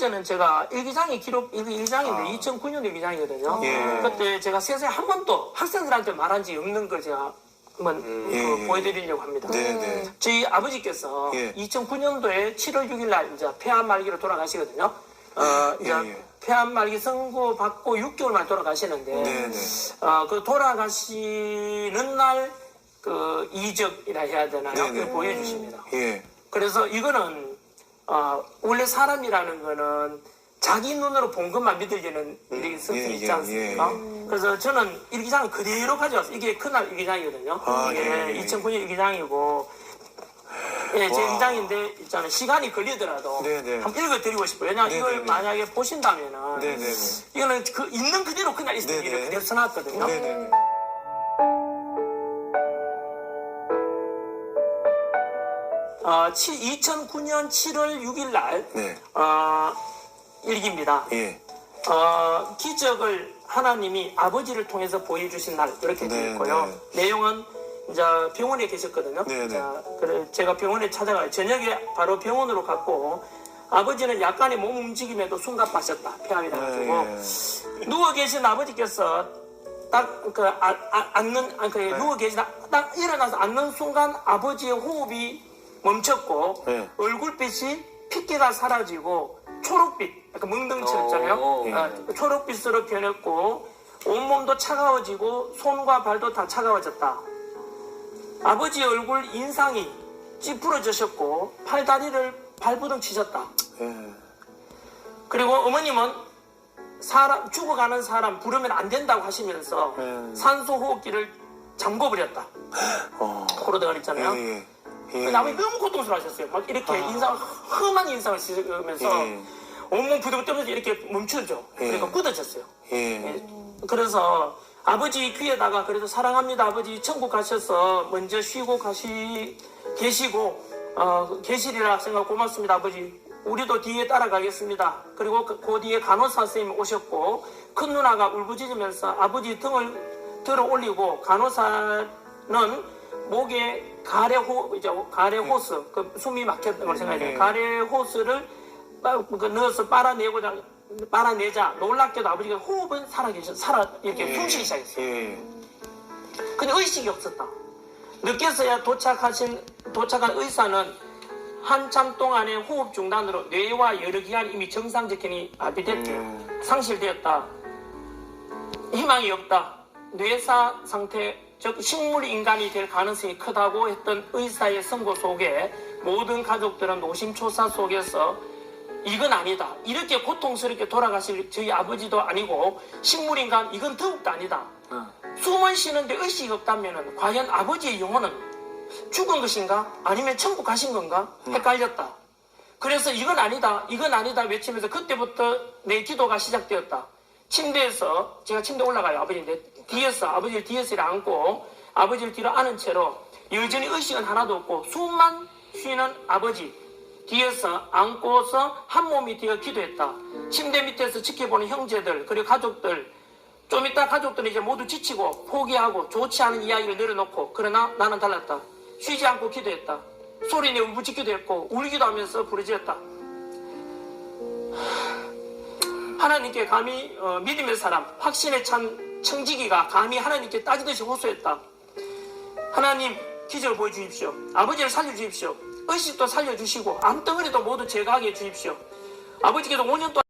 때는 제가 일기장이 기록 일기 일기장인데 2009년 일기장이거든요. 아. 예. 그때 제가 세상에 한 번도 학생들한테 말한 적이 없는 걸 제가 한번 그 예, 예. 보여드리려고 합니다. 네, 네. 저희 아버지께서 예. 2009년도에 7월 6일 날 이제 폐암 말기로 돌아가시거든요. 어, 이제 예, 예. 폐암 말기 선고 받고 6개월 만에 돌아가시는데 네, 네. 어, 그 돌아가시는 날 그 이적이라 해야 되나요? 네, 네. 그걸 보여주십니다. 예. 그래서 이거는 어, 원래 사람이라는 거는 자기 눈으로 본 것만 믿어지는 일이 있을 수 예, 있지 예, 않습니까? 그래서 저는 일기장을 그대로 가져왔어요. 이게 그날 일기장이거든요. 아, 이게 예, 예. 2009년 일기장이고 예, 제 와. 일기장인데 있잖아요. 시간이 걸리더라도 네, 네. 한번 읽어드리고 싶어요. 왜냐하면 네, 이걸 네, 네. 만약에 보신다면은 네, 네, 네. 이거는 그 있는 그대로 그날 있었던 네, 일을 네. 그대로 써놨거든요. 네, 네, 네. 어, 2009년 7월 6일 날 네. 어, 일기입니다. 예. 어, 기적을 하나님이 아버지를 통해서 보여주신 날 이렇게 되어 네, 있고요. 네. 내용은 이제 병원에 계셨거든요. 네, 네. 자, 그래 제가 병원에 찾아가요. 저녁에 바로 병원으로 갔고 아버지는 약간의 몸 움직임에도 숨가 빠졌다. 폐암이 돼가지고 네. 누워 계신 아버지께서 딱그 아, 아, 앉는 아, 그 네. 누워 계시다 딱 일어나서 앉는 순간 아버지의 호흡이 멈췄고 네. 얼굴빛이 핏기가 사라지고 초록빛 약간 멍덩이처럼잖아요. 어, 어, 초록빛으로 변했고 온몸도 차가워지고 손과 발도 다 차가워졌다. 아버지의 얼굴 인상이 찌푸러지셨고 팔다리를 발부둥 치셨다. 예. 그리고 어머님은 사람 죽어가는 사람 부르면 안 된다고 하시면서 네. 산소 호흡기를 잠궈버렸다. 어. 코로 들어가 있잖아요. 예, 근데 아버지 너무 고통스러워하셨어요. 막 이렇게 인상 험한 인상을 쓰면서 예. 온몸 부들부들 떨면서 이렇게 멈추죠. 예. 그러니까 굳어졌어요. 예. 예. 그래서 아버지 귀에다가 그래도 사랑합니다 아버지 천국 가셔서 먼저 쉬고 가시 계시고 어, 계시리라 생각 고맙습니다 아버지 우리도 뒤에 따라가겠습니다 그리고 그, 그 뒤에 간호사 선생님이 오셨고 큰 누나가 울부짖으면서 아버지 등을 들어 올리고 간호사는 목에 가래 호 이제 가래 호스 그 숨이 막혔던 걸 생각해요 네. 가래 호스를 빠- 그 넣어서 빨아내고자 빨아내자 놀랍게도 아버지가 호흡은 살아계셔 살아 이렇게 숨쉬기 시작했어요. 예. 근데 의식이 없었다. 늦게서야 도착하신 도착한 의사는 한참 동안의 호흡 중단으로 뇌와 여러 기관 이미 정상 적현이 마비됐대요. 음. 상실되었다. 희망이 없다. 뇌사 상태, 즉 식물 인간이 될 가능성이 크다고 했던 의사의 선고 속에 모든 가족들은 노심초사 속에서 이건 아니다. 이렇게 고통스럽게 돌아가실 저희 아버지도 아니고 식물인간 이건 더욱도 아니다. 숨을 쉬는데 의식이 없다면 과연 아버지의 영혼은 죽은 것인가? 아니면 천국 가신 건가? 헷갈렸다. 그래서 이건 아니다, 이건 아니다 외치면서 그때부터 내 기도가 시작되었다. 침대에서 제가 침대 올라가요 아버지인데 뒤에서 아버지를 뒤에서 안고 아버지를 뒤로 안은 채로 여전히 의식은 하나도 없고 숨만 쉬는 아버지 뒤에서 안고서 한 몸이 되어 기도했다. 침대 밑에서 지켜보는 형제들 그리고 가족들 좀 이따 가족들이 이제 모두 지치고 포기하고 좋지 않은 이야기를 내려놓고 그러나 나는 달랐다. 쉬지 않고 기도했다. 소리내 울부짖기도 했고 울기도 하면서 부르짖었다. 하나님께 감히 어, 믿음의 사람 확신에 찬 청지기가 감히 하나님께 따지듯이 호소했다. 하나님 기적을 보여주십시오. 아버지를 살려주십시오. 의식도 살려주시고 암덩어리도 모두 제거하게 해주십시오. 아버지께서 5년 동안